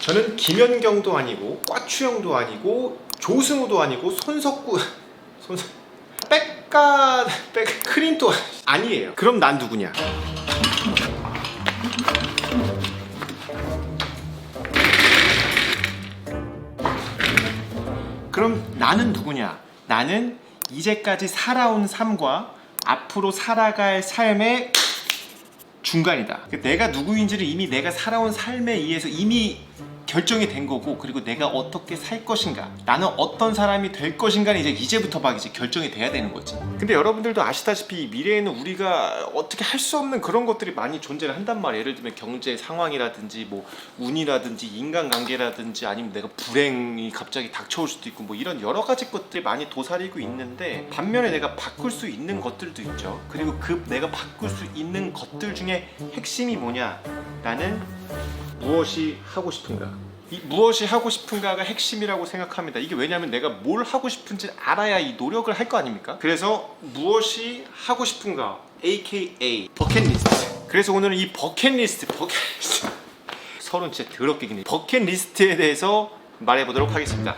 저는 김연경도 아니고 꽈추영도 아니고 조승우도 아니고 손석구 손 백가 백 크림도 아니에요. 그럼 난 누구냐? 그럼 나는 누구냐? 나는 이제까지 살아온 삶과 앞으로 살아갈 삶의 중간이다. 내가 누구인지를 이미 내가 살아온 삶에 의해서 이미 결정이 된 거고 그리고 내가 어떻게 살 것인가 나는 어떤 사람이 될 것인가는 이제 이제부터 막 이제 결정이 돼야 되는 거지. 근데 여러분들도 아시다시피 미래에는 우리가 어떻게 할 수 없는 그런 것들이 많이 존재를 한단 말이에요. 예를 들면 경제 상황이라든지 뭐 운이라든지 인간관계라든지 아니면 내가 불행이 갑자기 닥쳐올 수도 있고 뭐 이런 여러 가지 것들이 많이 도사리고 있는데 반면에 내가 바꿀 수 있는 것들도 있죠. 그리고 그 내가 바꿀 수 있는 것들 중에 핵심이 뭐냐 나는 무엇이 하고 싶은가? 이 무엇이 하고 싶은가가 핵심이라고 생각합니다. 이게 왜냐하면 내가 뭘 하고 싶은지 알아야 이 노력을 할 거 아닙니까? 그래서 무엇이 하고 싶은가? AKA 버킷리스트. 그래서 오늘은 이 버킷리스트, 버킷리스트. 서른 진짜 더럽게 기네. 버킷리스트에 대해서 말해보도록 하겠습니다.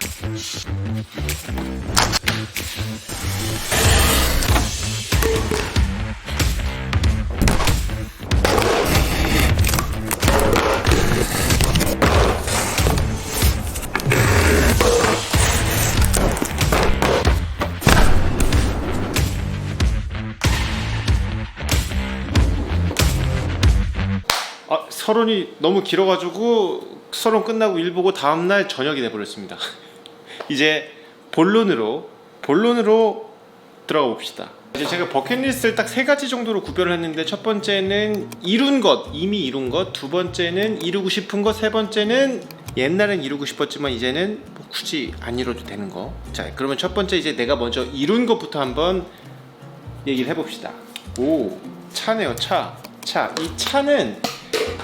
서론이 너무 길어가지고 서론 끝나고 일 보고 다음날 저녁이 돼버렸습니다. 이제 본론으로 본론으로 들어가 봅시다. 이제 제가 버킷리스트를 딱 세 가지 정도로 구별을 했는데 첫 번째는 이룬 것 이미 이룬 것, 두 번째는 이루고 싶은 것, 세 번째는 옛날엔 이루고 싶었지만 이제는 뭐 굳이 안 이뤄도 되는 거. 자, 그러면 첫 번째 이제 내가 먼저 이룬 것부터 한번 얘기를 해봅시다. 오, 차네요, 차. 차. 이 차는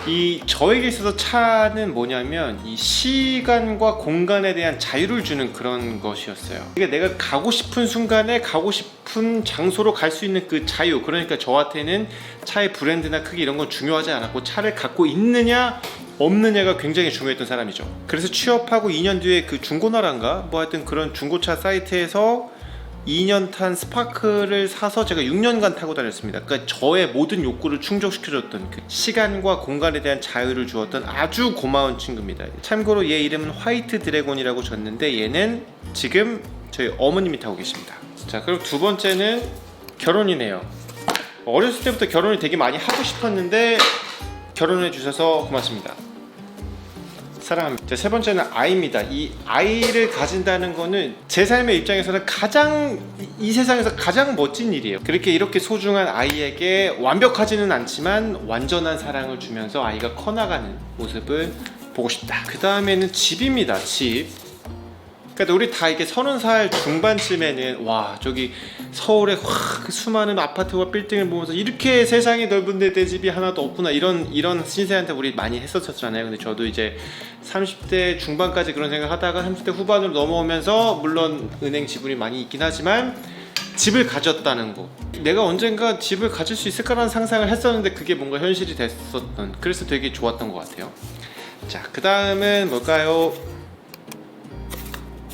이 저에게 있어서 차는 뭐냐면 이 시간과 공간에 대한 자유를 주는 그런 것이었어요. 그러니까 내가 가고 싶은 순간에 가고 싶은 장소로 갈 수 있는 그 자유. 그러니까 저한테는 차의 브랜드나 크기 이런 건 중요하지 않았고 차를 갖고 있느냐 없느냐가 굉장히 중요했던 사람이죠. 그래서 취업하고 2년 뒤에 그 중고나라인가 뭐 하여튼 그런 중고차 사이트에서 2년 탄 스파크를 사서 제가 6년간 타고 다녔습니다. 그러니까 저의 모든 욕구를 충족시켜줬던 그 시간과 공간에 대한 자유를 주었던 아주 고마운 친구입니다. 참고로 얘 이름은 화이트 드래곤이라고 줬는데 얘는 지금 저희 어머님이 타고 계십니다. 자, 그리고 두 번째는 결혼이네요. 어렸을 때부터 결혼을 되게 많이 하고 싶었는데 결혼해 주셔서 고맙습니다. 사랑합니다. 세 번째는 아이입니다. 이 아이를 가진다는 거는 제 삶의 입장에서는 가장 이 세상에서 가장 멋진 일이에요. 그렇게 이렇게 소중한 아이에게 완벽하지는 않지만 완전한 사랑을 주면서 아이가 커나가는 모습을 보고 싶다. 그 다음에는 집입니다. 집. 그러니까 우리 다 이게 서른 살 중반쯤에는 와 저기 서울에 확그 수많은 아파트와 빌딩을 보면서 이렇게 세상이 넓은데 내 집이 하나도 없구나 이런 이런 신세한테 우리 많이 했었잖아요. 근데 저도 이제 30대 중반까지 그런 생각 하다가 30대 후반으로 넘어오면서 물론 은행 지분이 많이 있긴 하지만 집을 가졌다는 거. 내가 언젠가 집을 가질 수 있을까라는 상상을 했었는데 그게 뭔가 현실이 됐었던. 그래서 되게 좋았던 것 같아요. 자, 그 다음은 뭘까요?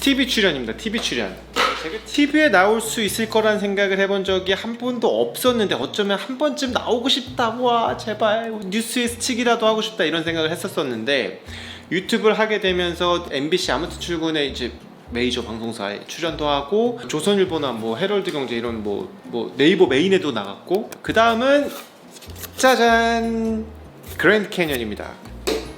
TV 출연입니다. TV 출연. 제가 TV에 나올 수 있을 거란 생각을 해본 적이 한 번도 없었는데 어쩌면 한 번쯤 나오고 싶다. 와 제발 뉴스에 스치기라도 하고 싶다 이런 생각을 했었었는데 유튜브를 하게 되면서 MBC 아무튼 출근에 이제 메이저 방송사에 출연도 하고 조선일보나 뭐 헤럴드 경제 이런 뭐, 뭐 네이버 메인에도 나갔고 그 다음은 짜잔 그랜드 캐년입니다.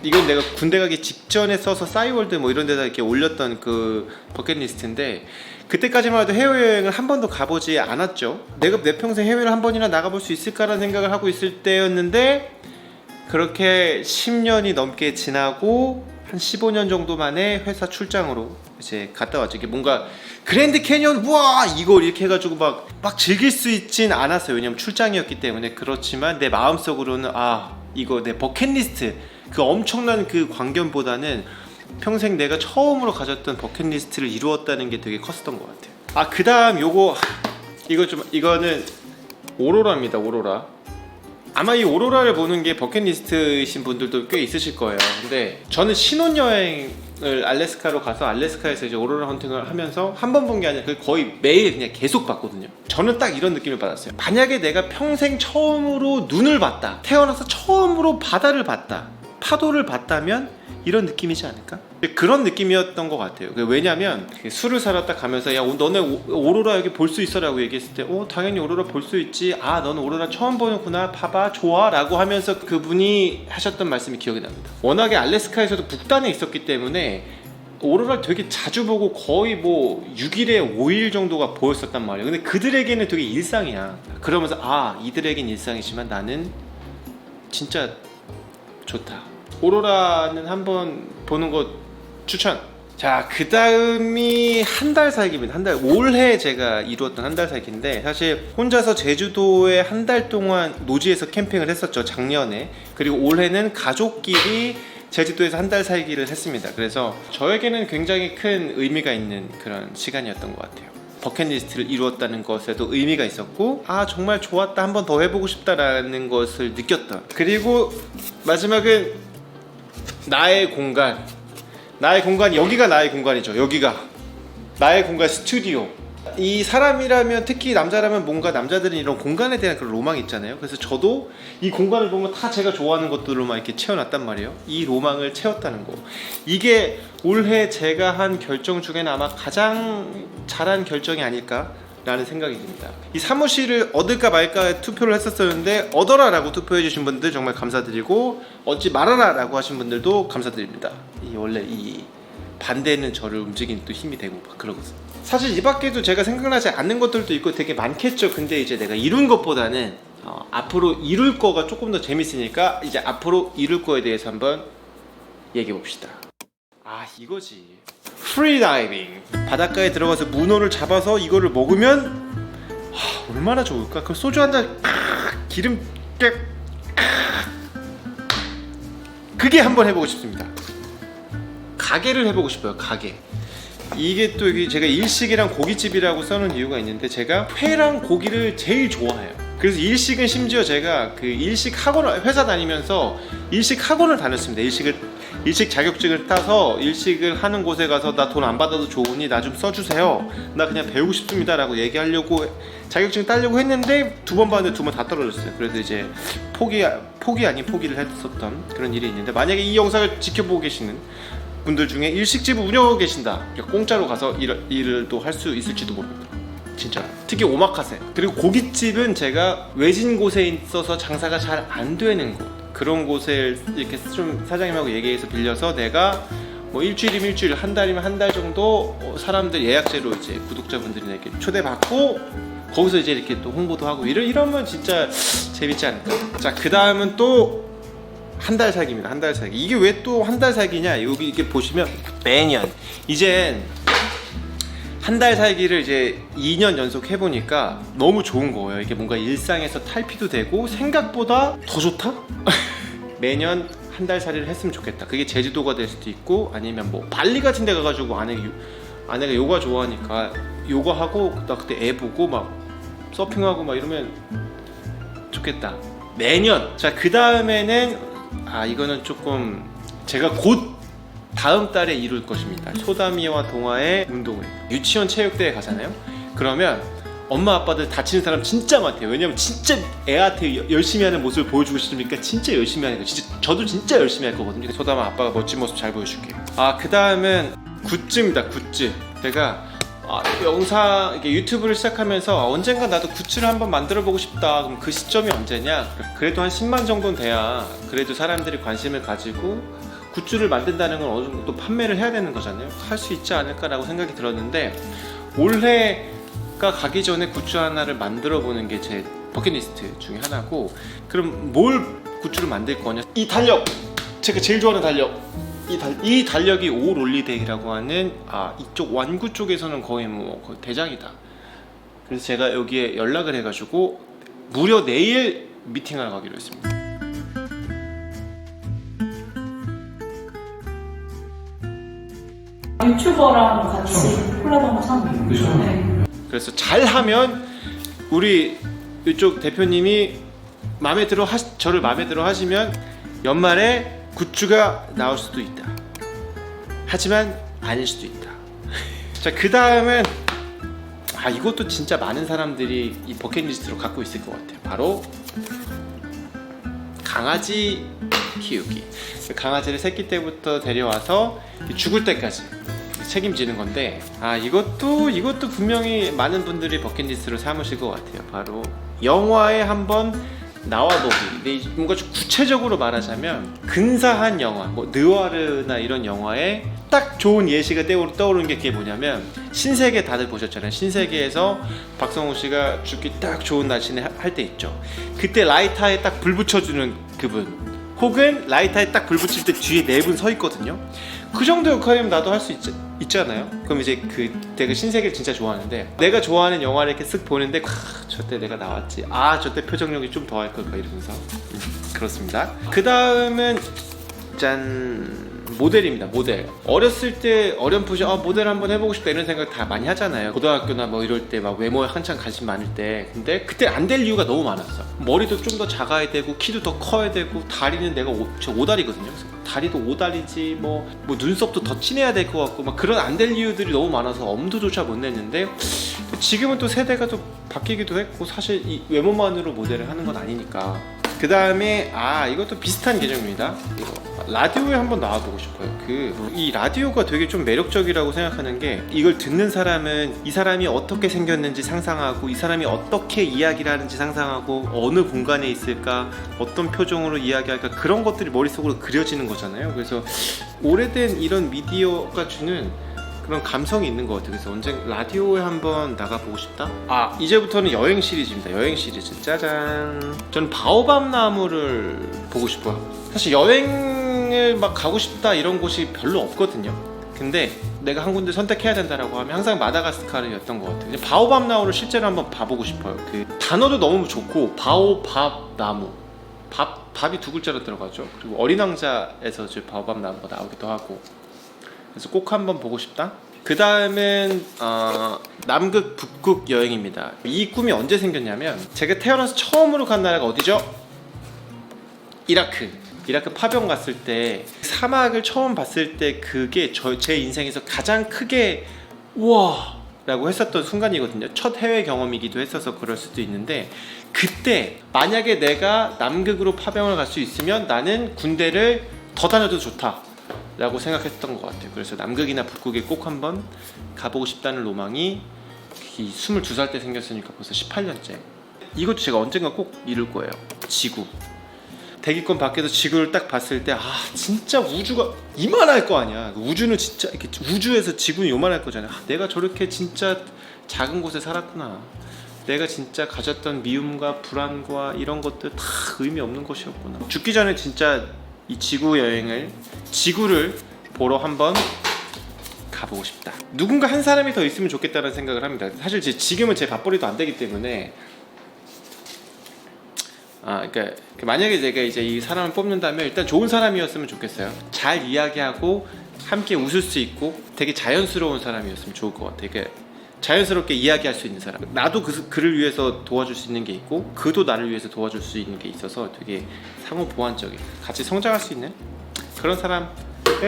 이건 내가 군대 가기 직전에 써서 싸이월드 뭐 이런 데다 이렇게 올렸던 그 버킷리스트인데 그때까지만 해도 해외여행을 한 번도 가보지 않았죠. 내가 내 평생 해외를 한 번이나 나가볼 수 있을까라는 생각을 하고 있을 때였는데 그렇게 10년이 넘게 지나고 한 15년 정도 만에 회사 출장으로 이제 갔다 왔죠. 이게 뭔가 그랜드 캐년 우와 이걸 이렇게 해가지고 막 막 즐길 수 있진 않았어요. 왜냐면 출장이었기 때문에 그렇지만 내 마음속으로는 아 이거 내 버킷리스트 그 엄청난 그 광견보다는 평생 내가 처음으로 가졌던 버킷리스트를 이루었다는 게 되게 컸었던 것 같아요. 아 그다음 요거 이거 좀 이거는 오로라입니다. 오로라. 아마 이 오로라를 보는 게 버킷리스트이신 분들도 꽤 있으실 거예요. 근데 저는 신혼여행을 알래스카로 가서 알래스카에서 이제 오로라 헌팅을 하면서 한 번 본 게 아니라 그 거의 매일 그냥 계속 봤거든요. 저는 딱 이런 느낌을 받았어요. 만약에 내가 평생 처음으로 눈을 봤다. 태어나서 처음으로 바다를 봤다. 파도를 봤다면 이런 느낌이지 않을까? 그런 느낌이었던 것 같아요. 그 왜냐면 그 술을 딱 가면서 야 너네 오- 오로라 여기 볼 수 있어라고 얘기했을 때, 어 당연히 오로라 볼 수 있지. 아 너는 오로라 처음 보는구나. 봐봐 좋아라고 하면서 그분이 하셨던 말씀이 기억이 납니다. 워낙에 알래스카에서도 북단에 있었기 때문에 오로라를 되게 자주 보고 거의 뭐 6일에 5일 정도가 보였었단 말이에요. 근데 그들에게는 되게 일상이야. 그러면서 아 이들에겐 일상이지만 나는 진짜 좋다. 오로라는 한번 보는 거 추천. 자, 그 다음이 한 달 살기입니다. 한 달, 올해 제가 이루었던 한 달 살기인데, 사실 혼자서 제주도에 한 달 동안 노지에서 캠핑을 했었죠, 작년에. 그리고 올해는 가족끼리 제주도에서 한 달 살기를 했습니다. 그래서 저에게는 굉장히 큰 의미가 있는 그런 시간이었던 것 같아요. 버킷리스트를 이루었다는 것에도 의미가 있었고 아 정말 좋았다 한 번 더 해보고 싶다라는 것을 느꼈던 그리고 마지막은 나의 공간. 나의 공간 여기가 나의 공간이죠 여기가. 나의 공간 스튜디오. 이 사람이라면 특히 남자라면 뭔가 남자들은 이런 공간에 대한 그런 로망이 있잖아요. 그래서 저도 이 공간을 보면 다 제가 좋아하는 것들로만 이렇게 채워놨단 말이에요. 이 로망을 채웠다는 거. 이게 올해 제가 한 결정 중에는 아마 가장 잘한 결정이 아닐까 라는 생각이 듭니다. 이 사무실을 얻을까 말까 투표를 했었었는데 얻어라 라고 투표해 주신 분들 정말 감사드리고 얻지 말아라 라고 하신 분들도 감사드립니다. 이 원래 이 반대는 저를 움직이는 또 힘이 되고 막 그러거든요. 사실 이 밖에도 제가 생각나지 않는 것들도 있고 되게 많겠죠. 근데 이제 내가 이룬 것보다는 어, 앞으로 이룰 거가 조금 더 재밌으니까 이제 앞으로 이룰 거에 대해서 한번 얘기해 봅시다. 아 이거지. 프리다이빙 바닷가에 들어가서 문어를 잡아서 이거를 먹으면 하, 얼마나 좋을까? 그 소주 한잔 기름 깨 그게 한번 해보고 싶습니다. 가게를 해보고 싶어요 가게. 이게 또 제가 일식이랑 고깃집이라고 써놓은 이유가 있는데 제가 회랑 고기를 제일 좋아해요. 그래서 일식은 심지어 제가 그 일식 학원을 회사 다니면서 일식 학원을 다녔습니다. 일식을 일식 자격증을 따서 일식을 하는 곳에 가서 나 돈 안 받아도 좋으니 나 좀 써주세요 나 그냥 배우고 싶습니다 라고 얘기하려고 자격증 따려고 했는데 두 번 봤는데 두 번 다 떨어졌어요 그래서 이제 포기 포기 아닌 포기를 했었던 그런 일이 있는데 만약에 이 영상을 지켜보고 계시는 분들 중에 일식집을 운영하고 계신다. 그러니까 공짜로 가서 일, 일을 또 할 수 있을지도 모릅니다. 진짜. 특히 오마카세. 그리고 고깃집은 제가 외진 곳에 있어서 장사가 잘 안 되는 곳. 그런 곳을 이렇게 좀 사장님하고 얘기해서 빌려서 내가 뭐 일주일이면 일주일, 한 달이면 한 달 정도 어, 사람들 예약제로 이제 구독자분들이나 이렇게 초대받고 거기서 이제 이렇게 또 홍보도 하고 이러, 이러면 진짜 재밌지 않을까. 자, 그 다음은 또 한 달 살기입니다. 한 달 살기. 이게 왜 또 한 달 살기냐? 여기 이렇게 보시면 매년 이젠 한 달 살기를 이제 2년 연속 해보니까 너무 좋은 거예요. 이게 뭔가 일상에서 탈피도 되고 생각보다 더 좋다? 매년 한 달 살이를 했으면 좋겠다. 그게 제주도가 될 수도 있고 아니면 뭐 발리 같은 데 가가지고 아내 아내가 요가 좋아하니까 요가 하고 나 그때 애 보고 막 서핑하고 막 이러면 좋겠다. 매년. 자, 그 다음에는 아 이거는 조금 제가 곧 다음 달에 이룰 것입니다. 소다미와 동아의 운동회. 유치원 체육대회 가잖아요. 그러면 엄마 아빠들 다치는 사람 진짜 많대요. 왜냐면 진짜 애한테 여- 열심히 하는 모습을 보여주고 싶으니까 진짜 열심히 하는 거. 진짜 저도 진짜 열심히 할 거거든요. 소담아 아빠가 멋진 모습 잘 보여줄게요. 아 그 다음은 굿즈입니다. 굿즈. 제가 아, 영상 유튜브를 시작하면서 아, 언젠가 나도 굿즈를 한번 만들어 보고 싶다. 그럼 그 시점이 언제냐? 그래도 한 10만 정도는 돼야 그래도 사람들이 관심을 가지고 굿즈를 만든다는 건 어느 정도 또 판매를 해야 되는 거잖아요. 할 수 있지 않을까라고 생각이 들었는데 올해가 가기 전에 굿즈 하나를 만들어 보는 게 제 버킷리스트 중에 하나고 그럼 뭘 굿즈를 만들 거냐? 이 달력 제가 제일 좋아하는 달력 이, 달, 이 달력이 올 올리데이라고 하는 아 이쪽 완구 쪽에서는 거의 뭐 거의 대장이다. 그래서 제가 여기에 연락을 해가지고 무려 내일 미팅을 가기로 했습니다. 유튜버랑 같이 콜라보 한번 하는 그죠. 네. 그래서 잘하면 우리 이쪽 대표님이 마음에 들어 하 저를 마음에 들어 하시면 연말에 굿즈가 나올 수도 있다. 하지만 아닐 수도 있다. 자, 그 다음은 아 이것도 진짜 많은 사람들이 이 버킷리스트로 갖고 있을 것 같아요. 바로 강아지 키우기. 강아지를 새끼 때부터 데려와서 죽을 때까지 책임지는 건데 아 이것도 이것도 분명히 많은 분들이 버킷리스트로 삼으실 것 같아요. 바로 영화에 한번 나와보기. 근데 이- 뭔가 좀 구체적으로 말하자면 근사한 영화, 뭐 느와르나 이런 영화에 딱 좋은 예시가 떠오르, 떠오르는 게 그게 뭐냐면 신세계 다들 보셨잖아요. 신세계에서 박성호 씨가 죽기 딱 좋은 날씨에 할 때 있죠. 그때 라이터에 딱 불 붙여주는 그분. 혹은 라이터에 딱 불 붙일 때 뒤에 네 분 서 있거든요. 그 정도 역할이면 나도 할 수 있 잖아요. 그럼 이제 그 신세계를 진짜 좋아하는데 내가 좋아하는 영화를 이렇게 쓱 보는데 아, 저때 내가 나왔지. 아 저때 표정력이 좀 더 할 걸까 이러면서 음, 그렇습니다. 그 다음은 짠 모델입니다. 모델. 어렸을 때 어렴풋이 아 모델 한번 해보고 싶다 이런 생각 다 많이 하잖아요. 고등학교나 뭐 이럴 때 막 외모에 한창 관심 많을 때. 근데 그때 안 될 이유가 너무 많았어. 머리도 좀 더 작아야 되고 키도 더 커야 되고 다리는 내가 오, 저 오다리거든요. 다리도 오다리지 뭐, 뭐 눈썹도 더 진해야 될 것 같고 막 그런 안 될 이유들이 너무 많아서 엄두조차 못 냈는데 지금은 또 세대가 또 바뀌기도 했고 사실 이 외모만으로 모델을 하는 건 아니니까 그 다음에 아 이것도 비슷한 개념입니다. 이거 라디오에 한번 나와보고 싶어요. 그 이 라디오가 되게 좀 매력적이라고 생각하는 게 이걸 듣는 사람은 이 사람이 어떻게 생겼는지 상상하고 이 사람이 어떻게 이야기를 하는지 상상하고 어느 공간에 있을까 어떤 표정으로 이야기할까 그런 것들이 머릿속으로 그려지는 거잖아요. 그래서 오래된 이런 미디어가 주는 그런 감성이 있는 것 같아요. 그래서 언제 라디오에 한번 나가보고 싶다. 아 이제부터는 여행 시리즈입니다. 여행 시리즈 짜잔. 저는 바오밤 나무를 보고 싶어요. 사실 여행을 막 가고 싶다 이런 곳이 별로 없거든요. 근데 내가 한 군데 선택해야 된다라고 하면 항상 마다가스카르였던 것 같아요. 바오밤 나무를 실제로 한번 봐보고 싶어요. 그 단어도 너무 좋고 바오밥 나무. 밥 밥이 두 글자로 들어가죠. 그리고 어린 왕자에서 저 바오밤 나무가 나오기도 하고. 그래서 꼭 한번 보고 싶다. 그 다음은 어, 남극 북극 여행입니다. 이 꿈이 언제 생겼냐면 제가 태어나서 처음으로 간 나라가 어디죠? 이라크. 이라크 파병 갔을 때 사막을 처음 봤을 때 그게 저, 제 인생에서 가장 크게 우와 라고 했었던 순간이거든요. 첫 해외 경험이기도 했어서 그럴 수도 있는데 그때 만약에 내가 남극으로 파병을 갈 수 있으면 나는 군대를 더 다녀도 좋다. 라고 생각했던 것 같아요. 그래서 남극이나 북극에 꼭 한번 가보고 싶다는 로망이 이 22살 때 생겼으니까 벌써 18년째. 이것도 제가 언젠가 꼭 이룰 거예요. 지구. 대기권 밖에서 지구를 딱 봤을 때 아 진짜 우주가 이만할 거 아니야. 우주는 진짜 이렇게 우주에서 지구는 요만할 거잖아. 아, 내가 저렇게 진짜 작은 곳에 살았구나. 내가 진짜 가졌던 미움과 불안과 이런 것들 다 의미 없는 것이었구나. 죽기 전에 진짜 이 지구 여행을 지구를 보러 한번 가보고 싶다. 누군가 한 사람이 더 있으면 좋겠다는 생각을 합니다. 사실 제- 지금은 제 밥벌이도 안 되기 때문에 아, 그러니까 만약에 제가 이제 이 사람을 뽑는다면 일단 좋은 사람이었으면 좋겠어요. 잘 이야기하고 함께 웃을 수 있고 되게 자연스러운 사람이었으면 좋을 것 같아요. 그러니까 자연스럽게 이야기할 수 있는 사람. 나도 그, 그를 위해서 도와줄 수 있는 게 있고 그도 나를 위해서 도와줄 수 있는 게 있어서 되게 상호 보완적인 같이 성장할 수 있는 그런 사람을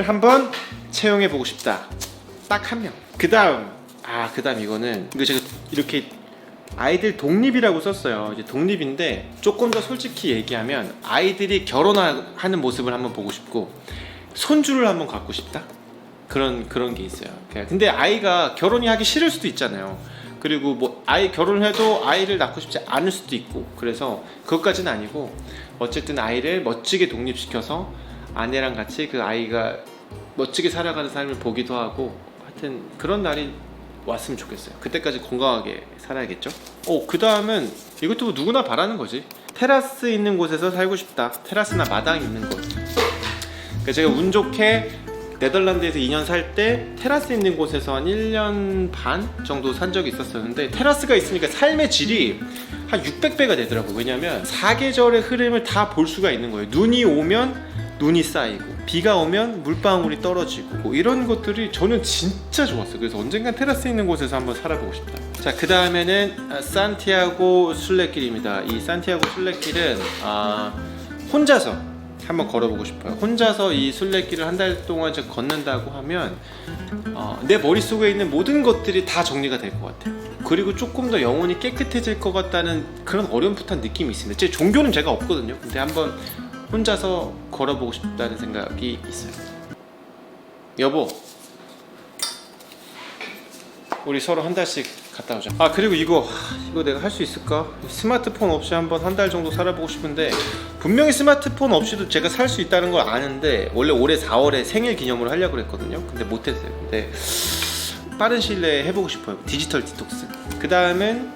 한번 채용해 보고 싶다. 딱 한 명. 그 다음 아 그 다음 이거는 이거 제가 이렇게 아이들 독립이라고 썼어요. 이제 독립인데 조금 더 솔직히 얘기하면 아이들이 결혼하는 모습을 한번 보고 싶고 손주를 한번 갖고 싶다. 그런 그런 게 있어요. 근데 아이가 결혼이 하기 싫을 수도 있잖아요. 그리고 뭐 아이 결혼해도 아이를 낳고 싶지 않을 수도 있고 그래서 그것까지는 아니고 어쨌든 아이를 멋지게 독립시켜서 아내랑 같이 그 아이가 멋지게 살아가는 삶을 보기도 하고 하여튼 그런 날이 왔으면 좋겠어요. 그때까지 건강하게 살아야겠죠. 오, 그 다음은 이것도 뭐 누구나 바라는 거지. 테라스 있는 곳에서 살고 싶다. 테라스나 마당 있는 곳. 그러니까 제가 운 좋게 네덜란드에서 2년 살 때 테라스 있는 곳에서 한 1년 반 정도 산 적이 있었었는데 테라스가 있으니까 삶의 질이 한 600배가 되더라고요. 왜냐면 사계절의 흐름을 다 볼 수가 있는 거예요. 눈이 오면 눈이 쌓이고 비가 오면 물방울이 떨어지고 뭐 이런 것들이 저는 진짜 좋았어요. 그래서 언젠간 테라스 있는 곳에서 한번 살아보고 싶다. 자, 그 다음에는 아, 산티아고 순례길입니다. 이 산티아고 순례길은 아, 혼자서 한번 걸어보고 싶어요. 혼자서 이 순례길을 한 달 동안 제가 걷는다고 하면 어, 내 머릿속에 있는 모든 것들이 다 정리가 될 것 같아요. 그리고 조금 더 영혼이 깨끗해질 것 같다는 그런 어렴풋한 느낌이 있습니다. 제 종교는 제가 없거든요. 근데 한번 혼자서 걸어보고 싶다는 생각이 있어요. 여보, 우리 서로 한 달씩 갔다 오자. 아 그리고 이거 하, 이거 내가 할 수 있을까? 스마트폰 없이 한번 한 달 정도 살아보고 싶은데 분명히 스마트폰 없이도 제가 살 수 있다는 걸 아는데 원래 올해 4월에 생일 기념으로 하려고 그랬거든요. 근데 못했어요. 근데 빠른 시일 내에 해보고 싶어요. 디지털 디톡스. 그 다음은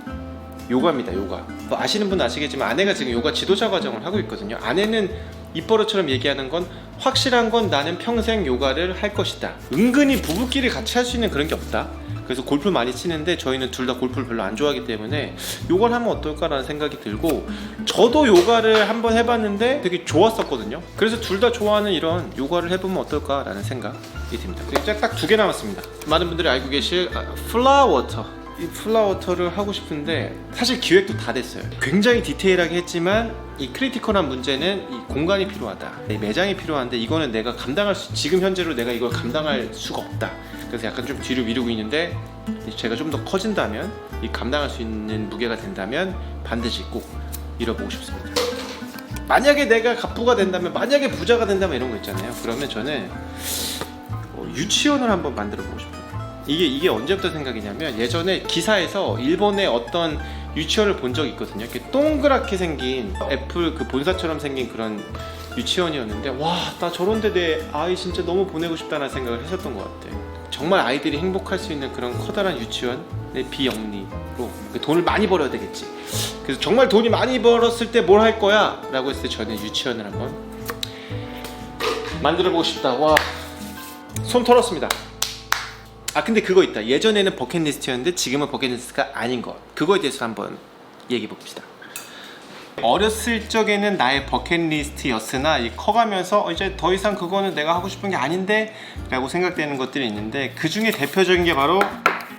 요가입니다. 요가. 뭐 아시는 분은 아시겠지만 아내가 지금 요가 지도자 과정을 하고 있거든요. 아내는 입버릇처럼 얘기하는 건 확실한 건 나는 평생 요가를 할 것이다. 은근히 부부끼리 같이 할 수 있는 그런 게 없다. 그래서 골프 많이 치는데 저희는 둘 다 골프를 별로 안 좋아하기 때문에 요가를 하면 어떨까라는 생각이 들고 저도 요가를 한번 해봤는데 되게 좋았었거든요. 그래서 둘 다 좋아하는 이런 요가를 해보면 어떨까라는 생각이 듭니다. 이제 딱 두 개 남았습니다. 많은 분들이 알고 계실 아, 플라워터. 이 플라워터를 하고 싶은데 사실 기획도 다 됐어요. 굉장히 디테일하게 했지만 이 크리티컬한 문제는 이 공간이 필요하다. 이 매장이 필요한데 이거는 내가 감당할 수 지금 현재로 내가 이걸 감당할 수가 없다. 그래서 약간 좀 뒤로 미루고 있는데 제가 좀 더 커진다면 이 감당할 수 있는 무게가 된다면 반드시 꼭 이뤄보고 싶습니다. 만약에 내가 갑부가 된다면 만약에 부자가 된다면 이런 거 있잖아요. 그러면 저는 어, 유치원을 한번 만들어 보고 싶어요. 이게 이게 언제부터 생각이냐면 예전에 기사에서 일본의 어떤 유치원을 본 적이 있거든요. 이렇게 동그랗게 생긴 애플 그 본사처럼 생긴 그런 유치원이었는데 와 나 저런데 내 아이 진짜 너무 보내고 싶다는 생각을 했었던 것 같아. 정말 아이들이 행복할 수 있는 그런 커다란 유치원의 비영리로 그 돈을 많이 벌어야 되겠지. 그래서 정말 돈이 많이 벌었을 때 뭘 할 거야? 라고 했을 때 저는 유치원을 한번 만들어 보고 싶다. 와. 손 털었습니다. 아 근데 그거 있다. 예전에는 버킷리스트였는데 지금은 버킷리스트가 아닌 것. 그거에 대해서 한번 얘기해 봅시다. 어렸을 적에는 나의 버킷리스트였으나 이 커가면서 어, 이제 더 이상 그거는 내가 하고 싶은 게 아닌데 라고 생각되는 것들이 있는데 그 중에 대표적인 게 바로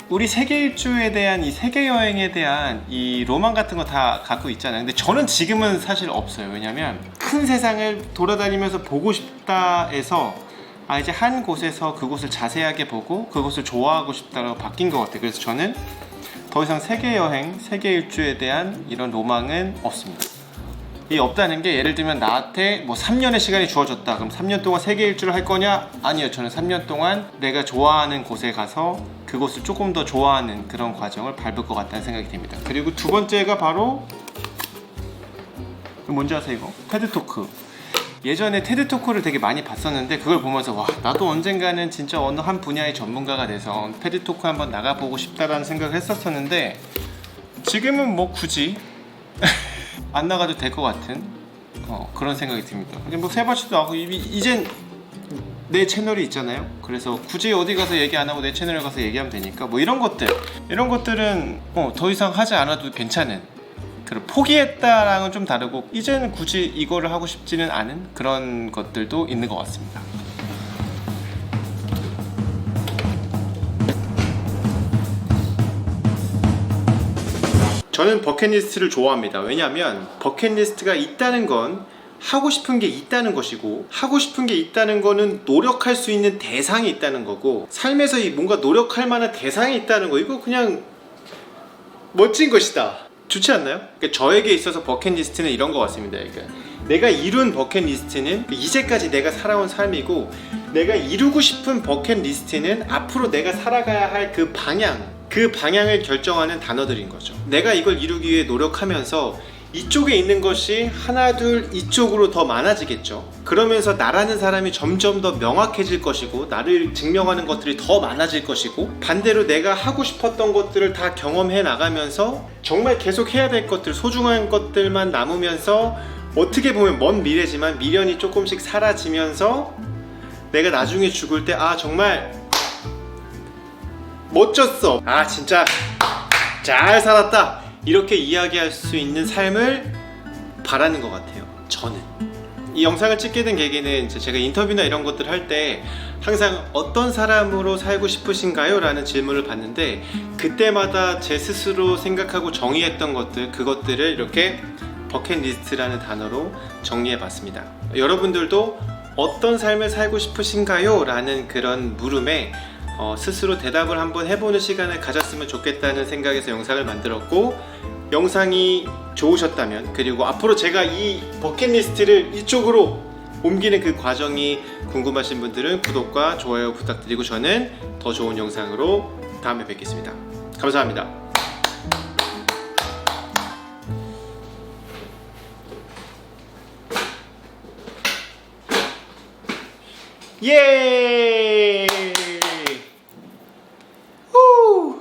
우리 세계 일주에 대한 이 세계 여행에 대한 이 로망 같은 거 다 갖고 있잖아요. 근데 저는 지금은 사실 없어요. 왜냐면 큰 세상을 돌아다니면서 보고 싶다 해서 아 이제 한 곳에서 그곳을 자세하게 보고 그곳을 좋아하고 싶다라고 바뀐 것 같아요. 그래서 저는 더 이상 세계 여행, 세계 일주에 대한 이런 로망은 없습니다. 이 없다는 게 예를 들면 나한테 뭐 3년의 시간이 주어졌다. 그럼 3년 동안 세계 일주를 할 거냐? 아니요. 저는 3년 동안 내가 좋아하는 곳에 가서 그곳을 조금 더 좋아하는 그런 과정을 밟을 것 같다는 생각이 듭니다. 그리고 두 번째가 바로 뭔지 아세요 이거? 테드 토크. 예전에 테드 토크를 되게 많이 봤었는데 그걸 보면서 와 나도 언젠가는 진짜 어느 한 분야의 전문가가 돼서 테드 토크 한번 나가보고 싶다라는 생각을 했었었는데 지금은 뭐 굳이 안 나가도 될 것 같은 어, 그런 생각이 듭니다. 근데 뭐 세바치도 하고 이- 이젠 내 채널이 있잖아요. 그래서 굳이 어디 가서 얘기 안 하고 내 채널에 가서 얘기하면 되니까 뭐 이런 것들 이런 것들은 어, 더 이상 하지 않아도 괜찮은 그리고 포기했다랑은 좀 다르고 이제는 굳이 이거를 하고 싶지는 않은 그런 것들도 있는 것 같습니다. 저는 버킷리스트를 좋아합니다. 왜냐하면 버킷리스트가 있다는 건 하고 싶은 게 있다는 것이고 하고 싶은 게 있다는 거는 노력할 수 있는 대상이 있다는 거고 삶에서 이 뭔가 노력할 만한 대상이 있다는 거 이거 그냥 멋진 것이다. 좋지 않나요? 그러니까 저에게 있어서 버킷리스트는 이런 것 같습니다. 그러니까 내가 이룬 버킷리스트는 이제까지 내가 살아온 삶이고 내가 이루고 싶은 버킷리스트는 앞으로 내가 살아가야 할 그 방향, 그 방향을 결정하는 단어들인 거죠. 내가 이걸 이루기 위해 노력하면서 이쪽에 있는 것이 하나 둘 이쪽으로 더 많아지겠죠. 그러면서 나라는 사람이 점점 더 명확해질 것이고 나를 증명하는 것들이 더 많아질 것이고 반대로 내가 하고 싶었던 것들을 다 경험해 나가면서 정말 계속 해야 될 것들 소중한 것들만 남으면서 어떻게 보면 먼 미래지만 미련이 조금씩 사라지면서 내가 나중에 죽을 때 아 정말 멋졌어 아 진짜 잘 살았다 이렇게 이야기할 수 있는 삶을 바라는 것 같아요 저는 이 영상을 찍게 된 계기는 이제 제가 인터뷰나 이런 것들 할 때 항상 어떤 사람으로 살고 싶으신가요? 라는 질문을 받는데 그때마다 제 스스로 생각하고 정의했던 것들 그것들을 이렇게 버킷리스트라는 단어로 정리해 봤습니다. 여러분들도 어떤 삶을 살고 싶으신가요? 라는 그런 물음에 어, 스스로 대답을 한번 해보는 시간을 가졌으면 좋겠다는 생각에서 영상을 만들었고 영상이 좋으셨다면 그리고 앞으로 제가 이 버킷리스트를 이쪽으로 옮기는 그 과정이 궁금하신 분들은 구독과 좋아요 부탁드리고 저는 더 좋은 영상으로 다음에 뵙겠습니다. 감사합니다. 예!